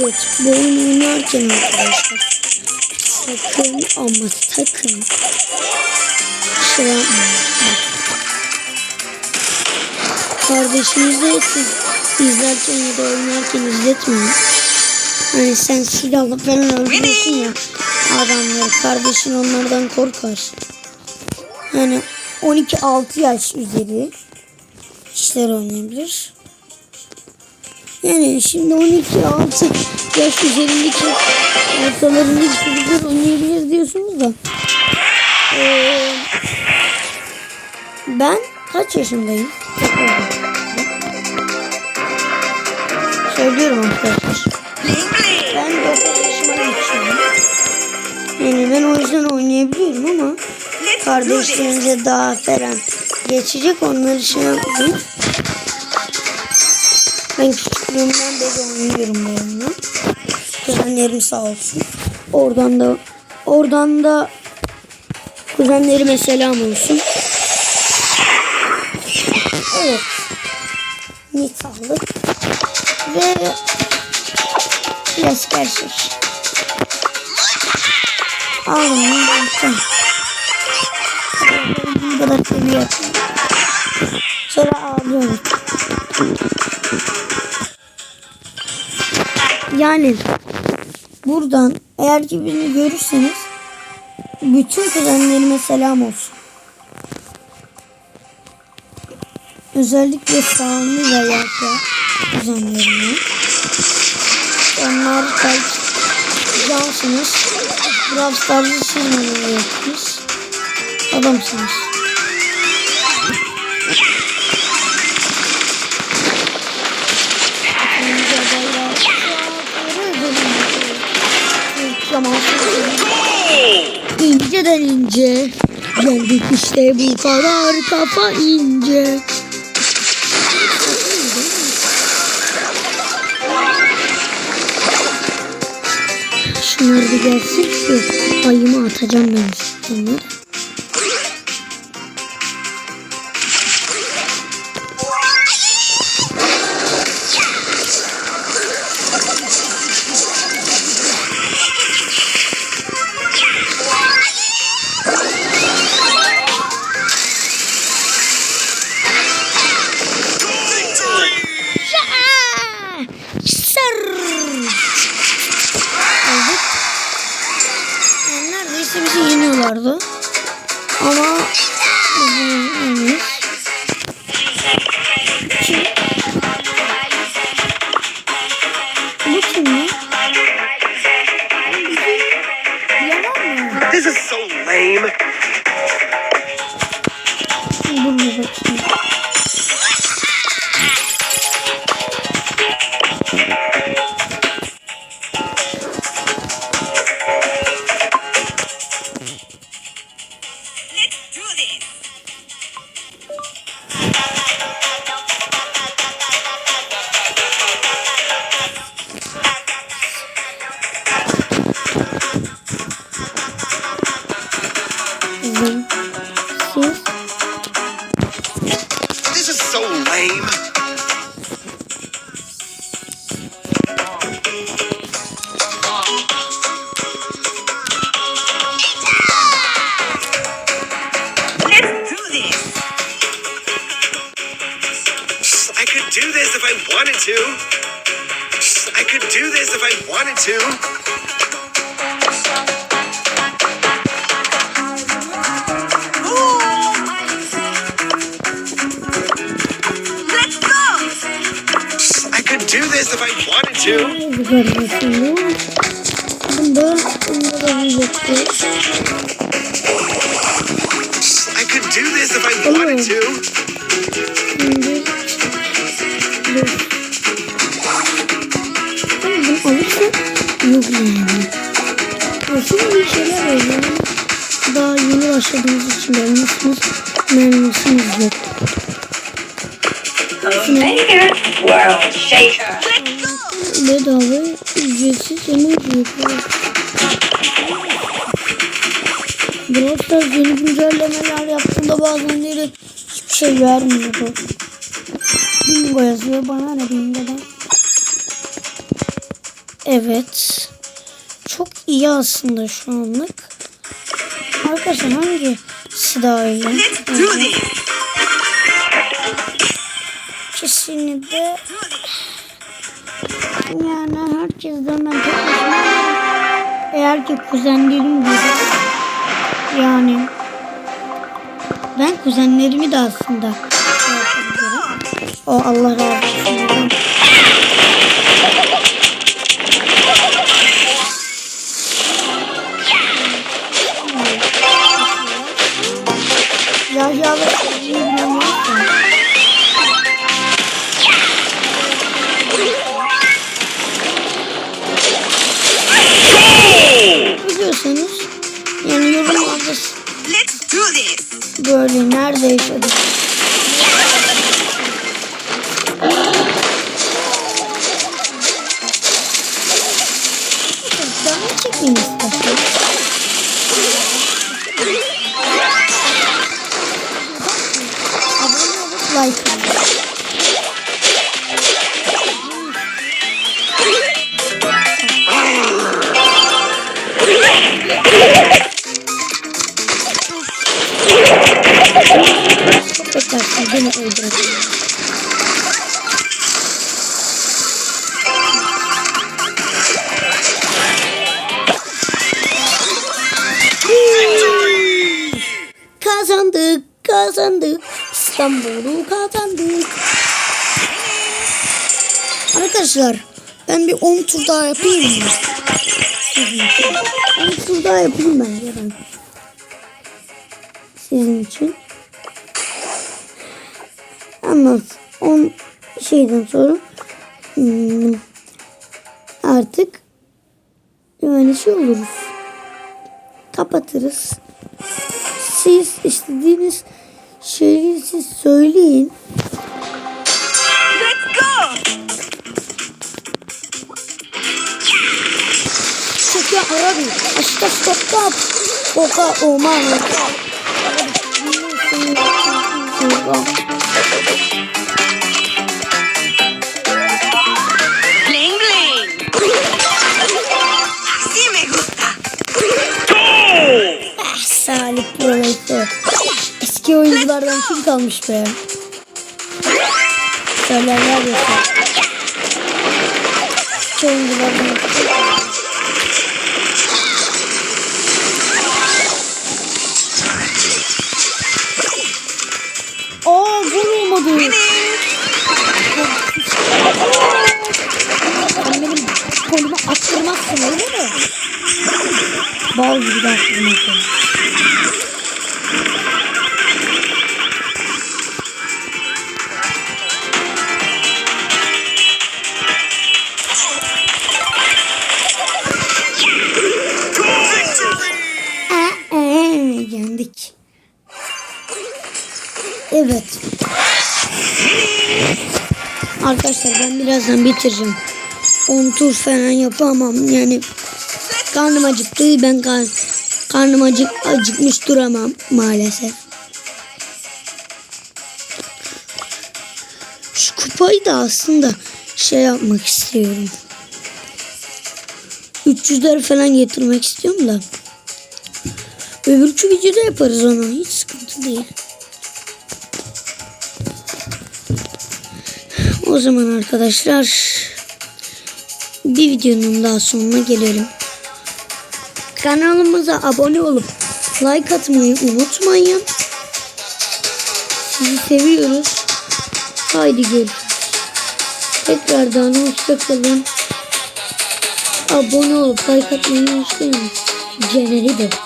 Evet bu oyunu oynarken arkadaşlar sakın ama sakın şey yapmayın. Kardeşinize siz izlerken ya da oynarken izletmeyin. Hani sen silahla falan öldürüyorsun ya adamları. Kardeşin onlardan korkar. Yani 12-6 yaş üzeri kişiler oynayabilir. Yani şimdi 12-6 yaş üzerindeki ortalarındaki çocuklar oynayabilir diyorsunuz da. Ee, ben kaç yaşındayım? Söylüyorum arkadaşlar. Ben 9 yaşıma geçiyorum. Yani ben o yüzden oynayabiliyorum ama kardeşlerinize daha falan geçecek onları şey yapmayın. Ben küçüklüğümden beri oynuyorum oyunu. Kuzenlerim sağ olsun. Oradan da oradan da kuzenlerime selam olsun. Evet. Ne sağlık. Ve biraz gerçek. Alın. Tamam. Bu kadar seviyor. Sonra ağlıyorum. Yani buradan eğer ki birini görürseniz bütün kuzenlerime selam olsun. Özellikle Sami ve Yaka kuzenlerime. Onlar kalp cansınız. Brawl Stars'ı siz bana öğrettiniz. Adamsınız. İnceden ince Geldik işte bu kadar kafa ince. Şunlar bir gelsin ki ayımı atacağım ben onları. Yeniyorlardı. Ama biz bunu yenmeyiz. Kim? Bu kim ya? This is so lame. Bakayım. Do this if I wanted to. I could do this if I wanted to. Let's go. I could do this if I wanted to. I could do this if I wanted to. Dur. Ama bunu alırsa yok yani. Daha yeni için beğenmişsiniz. Memnunsunuz yok. Omega World Shaker. Let's go. Bedava ücretsiz emoji yapıyor. Brawl Stars yeni güncellemeler yaptığında bazenleri hiçbir şey vermiyordu. Bingo yazıyor bana ne bingodan. Evet. Çok iyi aslında şu anlık. Arkadaşlar hangisi daha iyi? Kesinlikle yani herkesten ben tek eğer ki kuzenlerim gibi yani ben kuzenlerimi de aslında. O Allah razı olsun. Bilen varsa biliyorsanız yani yorumlarda böyle nerede yaşadık Daha çekmeyin istersen. Abone olup like atın. Çok beklersin beni öldürecek. Kazandık, kazandık. İstanbul'u kazandık. Arkadaşlar ben bir 10 tur daha yapayım mı? Sizin için. 10 tur daha yapayım ben. Sizin için. Ama 10 şeyden sonra hmm, artık şey oluruz. Kapatırız. Siz istediğiniz şeyi siz söyleyin. Let's go. Çünkü Arabi. Aşta stop Oka oman. Bling Proleto. Eski oyunculardan kim kalmış be? Söylerler ya. Eski oyunculardan Evet. Arkadaşlar ben birazdan bitireceğim. 10 tur falan yapamam yani. Karnım acıktı. Ben kar, karnım acık, acıkmış duramam maalesef. Şu kupayı da aslında şey yapmak istiyorum. 300'ler falan getirmek istiyorum da. Öbürkü videoda yaparız onu. Hiç sıkıntı değil. O zaman arkadaşlar bir videonun daha sonuna gelelim. Kanalımıza abone olup like atmayı unutmayın. Sizi seviyoruz. Haydi görüşürüz. Tekrardan hoşçakalın. Abone olup like atmayı unutmayın. Ceneri de.